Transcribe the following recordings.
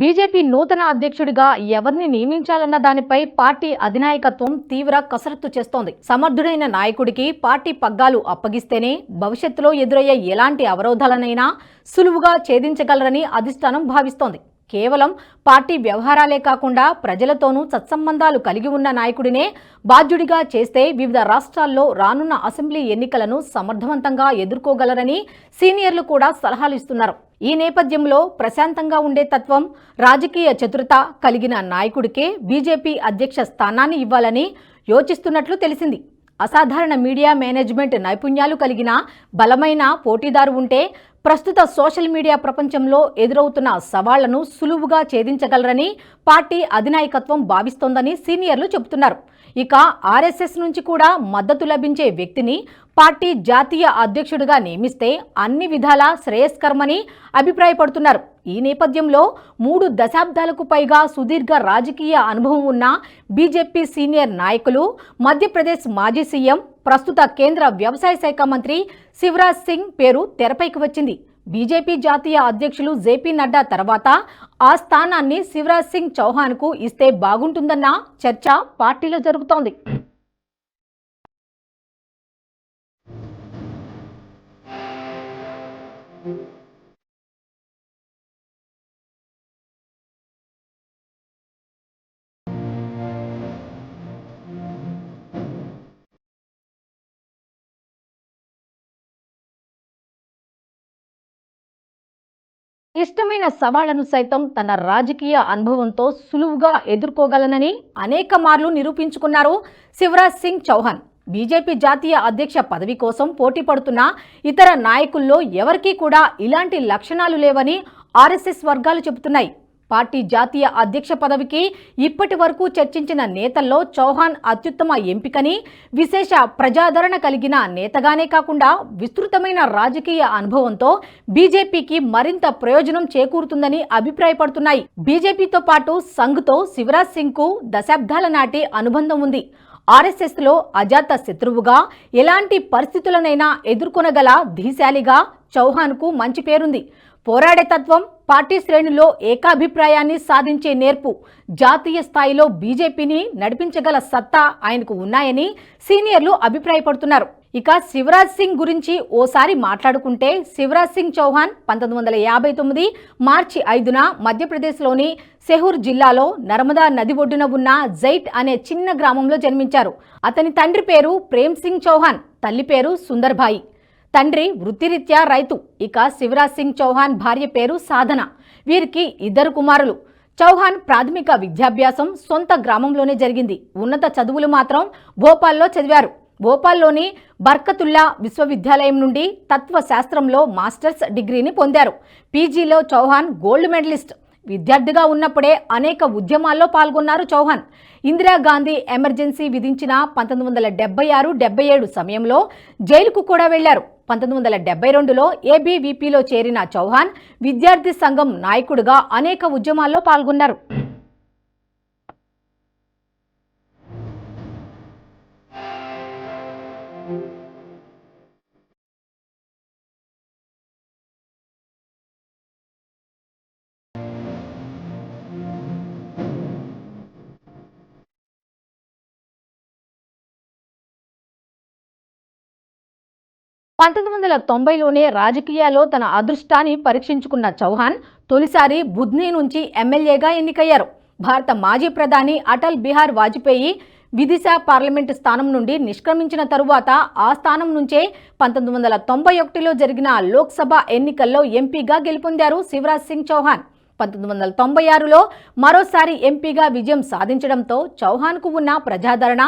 BJP నూతన అధ్యక్షుడిగా ఎవరిని నియమించాలన్న దానిపై పార్టీ అధినాయకత్వం తీవ్ర కసరత్తు చేస్తోంది. సమర్థుడైన నాయకుడికి పార్టీ పగ్గాలు అప్పగిస్తేనే భవిష్యత్తులో ఎదురయ్యే ఎలాంటి అవరోధాలనైనా సులువుగా ఛేదించగలరని అధిష్టానం భావిస్తోంది. కేవలం పార్టీ వ్యవహారాలే కాకుండా ప్రజలతోనూ సత్సంబంధాలు కలిగి ఉన్న నాయకుడినే బాధ్యుడిగా చేస్తే వివిధ రాష్ట్రాల్లో రానున్న అసెంబ్లీ ఎన్నికలను సమర్థవంతంగా ఎదుర్కోగలరని సీనియర్లు కూడా సలహాలు ఇస్తున్నారు ఈ నేపథ్యంలో ప్రశాంతంగా ఉండే తత్వం రాజకీయ చతురత కలిగిన నాయకుడికే బీజేపీ అధ్యక్ష స్థానాన్ని ఇవ్వాలని యోచిస్తున్నట్లు తెలిసింది. అసాధారణ మీడియా మేనేజ్మెంట్ నైపుణ్యాలు కలిగిన బలమైన పోటీదారు ఉంటే ప్రస్తుత సోషల్ మీడియా ప్రపంచంలో ఎదురవుతున్న సవాళ్ళను సులువుగా ఛేదించగలరని పార్టీ అధినాయకత్వం భావిస్తోందని సీనియర్లు చెబుతున్నారు. ఇక ఆర్ఎస్ఎస్ నుంచి కూడా మద్దతు లభించే వ్యక్తిని పార్టీ జాతీయ అధ్యక్షుడిగా నియమిస్తే అన్ని విధాలా శ్రేయస్కరమని అభిప్రాయపడుతున్నారు. ఈ నేపథ్యంలో మూడు దశాబ్దాలకు పైగా సుదీర్ఘ రాజకీయ అనుభవం ఉన్న బీజేపీ సీనియర్ నాయకులు మధ్యప్రదేశ్ మాజీ సీఎం ప్రస్తుత కేంద్ర వ్యవసాయ శాఖ మంత్రి శివరాజ్ సింగ్ పేరు తెరపైకి వచ్చింది. బీజేపీ జాతీయ అధ్యక్షులు జేపీ నడ్డా తర్వాత ఆ స్థానాన్ని శివరాజ్ సింగ్ చౌహాన్కు ఇస్తే బాగుంటుందన్న చర్చ పార్టీలో జరుగుతోంది. ఇష్టమైన సవాళ్ళను సైతం తన రాజకీయ అనుభవంతో సులువుగా ఎదుర్కోగలనని అనేక మార్లు నిరూపించుకున్నారు శివరాజ్ సింగ్ చౌహాన్. బీజేపీ జాతీయ అధ్యక్ష పదవి కోసం పోటీ పడుతున్న ఇతర నాయకుల్లో ఎవరికీ కూడా ఇలాంటి లక్షణాలు లేవని ఆర్ఎస్ఎస్ వర్గాలు చెబుతున్నాయి. పార్టీ జాతీయ అధ్యక్ష పదవికి ఇప్పటి వరకు చర్చించిన నేతల్లో చౌహాన్ అత్యుత్తమ ఎంపికని విశేష ప్రజాదరణ కలిగిన నేతగానే కాకుండా విస్తృతమైన రాజకీయ అనుభవంతో బీజేపీకి మరింత ప్రయోజనం చేకూరుతుందని అభిప్రాయపడుతున్నాయి. బీజేపీతో పాటు సంఘ్తో శివరాజ్ సింగ్కు దశాబ్దాల నాటి అనుబంధం ఉంది. ఆర్ఎస్ఎస్లో అజాత శత్రువుగా ఎలాంటి పరిస్థితులనైనా ఎదుర్కొనగల ధీశాలిగా చౌహాన్కు మంచి పేరుంది. పోరాడే తత్వం పార్టీ శ్రేణుల్లో ఏకాభిప్రాయాన్ని సాధించే నేర్పు జాతీయ స్థాయిలో బీజేపీని నడిపించగల సత్తా ఆయనకు ఉన్నాయని సీనియర్లు అభిప్రాయపడుతున్నారు. ఇక శివరాజ్ సింగ్ గురించి ఓసారి మాట్లాడుకుంటే శివరాజ్ సింగ్ చౌహాన్ పంతొమ్మిది వందల యాభై తొమ్మిది మార్చి ఐదున మధ్యప్రదేశ్లోని సెహూర్ జిల్లాలో నర్మదా నది ఒడ్డున ఉన్న జైట్ అనే చిన్న గ్రామంలో జన్మించారు. అతని తండ్రి పేరు ప్రేమ్ సింగ్ చౌహాన్ తల్లి పేరు సుందర్భాయి. తండ్రి వృత్తిరీత్యా రైతు. ఇక శివరాజ్ సింగ్ చౌహాన్ భార్య పేరు సాధన. వీరికి ఇద్దరు కుమారులు. చౌహాన్ ప్రాథమిక విద్యాభ్యాసం సొంత గ్రామంలోనే జరిగింది. ఉన్నత చదువులు మాత్రం భోపాల్లో చదివారు. భోపాల్లోని బర్కతుల్లా విశ్వవిద్యాలయం నుండి తత్వశాస్త్రంలో మాస్టర్స్ డిగ్రీని పొందారు. పీజీలో చౌహాన్ గోల్డ్ మెడలిస్ట్. విద్యార్థిగా ఉన్నప్పుడే అనేక ఉద్యమాల్లో పాల్గొన్నారు చౌహాన్. ఇందిరాగాంధీ ఎమర్జెన్సీ విధించిన పంతొమ్మిది వందల డెబ్బై ఆరు డెబ్బై ఏడు సమయంలో జైలుకు కూడా వెళ్ళారు పంతొమ్మిది వందల డెబ్బై రెండులో ఏబీవీపీలో చేరిన చౌహాన్ విద్యార్థి సంఘం నాయకుడిగా అనేక ఉద్యమాల్లో పాల్గొన్నారు. పంతొమ్మిది వందల తొంభైలోనే రాజకీయాల్లో తన అదృష్టాన్ని పరీక్షించుకున్న చౌహాన్ తొలిసారి బుధ్ని నుంచి ఎమ్మెల్యేగా ఎన్నికయ్యారు. భారత మాజీ ప్రధాని అటల్ బిహార్ వాజ్పేయి విదిశా పార్లమెంటు స్థానం నుండి నిష్క్రమించిన తరువాత ఆ స్థానం నుంచే పంతొమ్మిది వందల తొంభై ఒకటిలో జరిగిన లోక్సభ ఎన్నికల్లో ఎంపీగా గెలుపొందారు శివరాజ్ సింగ్ చౌహాన్. పంతొమ్మిది వందల తొంభై ఆరులో మరోసారి ఎంపీగా విజయం సాధించడంతో చౌహాన్కు ఉన్న ప్రజాదరణ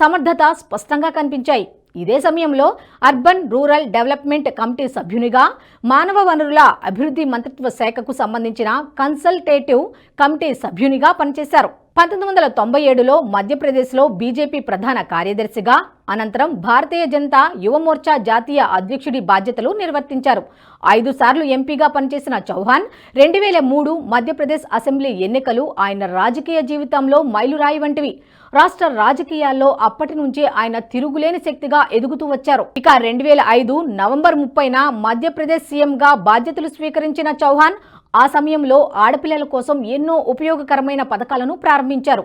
సమర్థత స్పష్టంగా కనిపించాయి. ఇదే సమయంలో అర్బన్ రూరల్ డెవలప్మెంట్ కమిటీ సభ్యునిగా మానవ వనరుల అభివృద్ధి మంత్రిత్వ శాఖకు సంబంధించిన కన్సల్టేటివ్ కమిటీ సభ్యునిగా పనిచేశారు. పంతొమ్మిది వందల తొంభై ఏడులో మధ్యప్రదేశ్లో బీజేపీ ప్రధాన కార్యదర్శిగా అనంతరం భారతీయ జనతా యువమోర్చా జాతీయ అధ్యక్షుడి బాధ్యతలు నిర్వర్తించారు. ఐదు సార్లు ఎంపీగా పనిచేసిన చౌహాన్ రెండు వేల మూడు మధ్యప్రదేశ్ అసెంబ్లీ ఎన్నికలు ఆయన రాజకీయ జీవితంలో మైలురాయి వంటివి. రాష్ట్ర రాజకీయాల్లో అప్పటి నుంచే ఆయన తిరుగులేని శక్తిగా ఎదుగుతూ వచ్చారు. ఇక రెండు వేల ఐదు నవంబర్ ముప్పైన మధ్యప్రదేశ్ సీఎంగా బాధ్యతలు స్వీకరించిన చౌహాన్ ఆ సమయంలో ఆడపిల్లల కోసం ఎన్నో ఉపయోగకరమైన పథకాలను ప్రారంభించారు.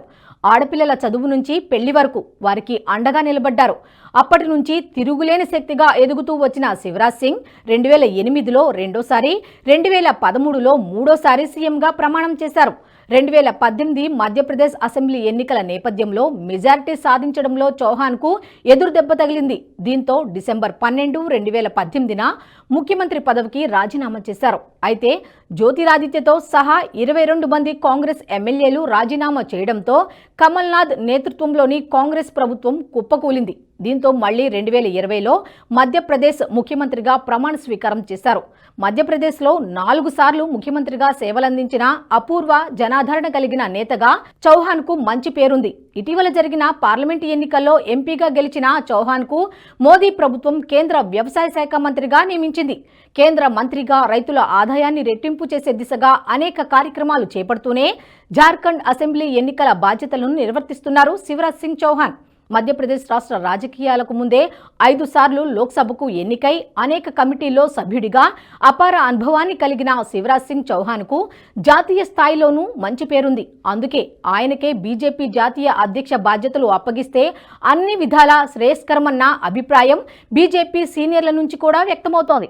ఆడపిల్లల చదువు నుంచి పెళ్ళి వరకు వారికి అండగా నిలబడ్డారు. అప్పటి నుంచి తిరుగులేని శక్తిగా ఎదుగుతూ వచ్చిన శివరాజ్ సింగ్ రెండు వేల ఎనిమిదిలో రెండోసారి రెండు వేల పదమూడులో మూడోసారి సీఎంగా ప్రమాణం చేశారు. రెండు వేల పద్దెనిమిది మధ్యప్రదేశ్ అసెంబ్లీ ఎన్నికల నేపథ్యంలో మెజారిటీ సాధించడంలో చౌహాన్కు ఎదురు దెబ్బ తగిలింది. దీంతో డిసెంబర్ పన్నెండు రెండు వేల పద్దెనిమిదిన ముఖ్యమంత్రి పదవికి రాజీనామా చేశారు. అయితే జ్యోతిరాదిత్యతో సహా ఇరవై రెండు మంది కాంగ్రెస్ ఎమ్మెల్యేలు రాజీనామా చేయడంతో కమల్నాథ్ నేతృత్వంలోని కాంగ్రెస్ ప్రభుత్వం కుప్పకూలింది. దీంతో మళ్ళీ రెండు వేల ఇరవైలో మధ్యప్రదేశ్ ముఖ్యమంత్రిగా ప్రమాణ స్వీకారం చేశారు. మధ్యప్రదేశ్లో నాలుగు సార్లు ముఖ్యమంత్రిగా సేవలందించిన అపూర్వ జనాదరణ కలిగిన నేతగా చౌహాన్కు మంచి పేరుంది. ఇటీవల జరిగిన పార్లమెంటు ఎన్నికల్లో ఎంపీగా గెలిచిన చౌహాన్కు మోదీ ప్రభుత్వం కేంద్ర వ్యవసాయ శాఖ మంత్రిగా నియమించింది. కేంద్ర మంత్రిగా రైతుల ఆదాయాన్ని రెట్టింపు చేసే దిశగా అనేక కార్యక్రమాలు చేపడుతూనే జార్ఖండ్ అసెంబ్లీ ఎన్నికల బాధ్యతలను నిర్వర్తిస్తున్నారు శివరాజ్ సింగ్ చౌహాన్. మధ్యప్రదేశ్ రాష్ట్ర రాజకీయాలకు ముందే ఐదు సార్లు లోక్సభకు ఎన్నికై అనేక కమిటీల్లో సభ్యుడిగా అపార అనుభవాన్ని కలిగిన శివరాజ్ సింగ్ చౌహాన్కు జాతీయ స్థాయిలోనూ మంచి పేరుంది. అందుకే ఆయనకే బీజేపీ జాతీయ అధ్యక్ష బాధ్యతలు అప్పగిస్తే అన్ని విధాలా శ్రేయస్కరమన్న అభిప్రాయం బీజేపీ సీనియర్ల నుంచి కూడా వ్యక్తమవుతోంది.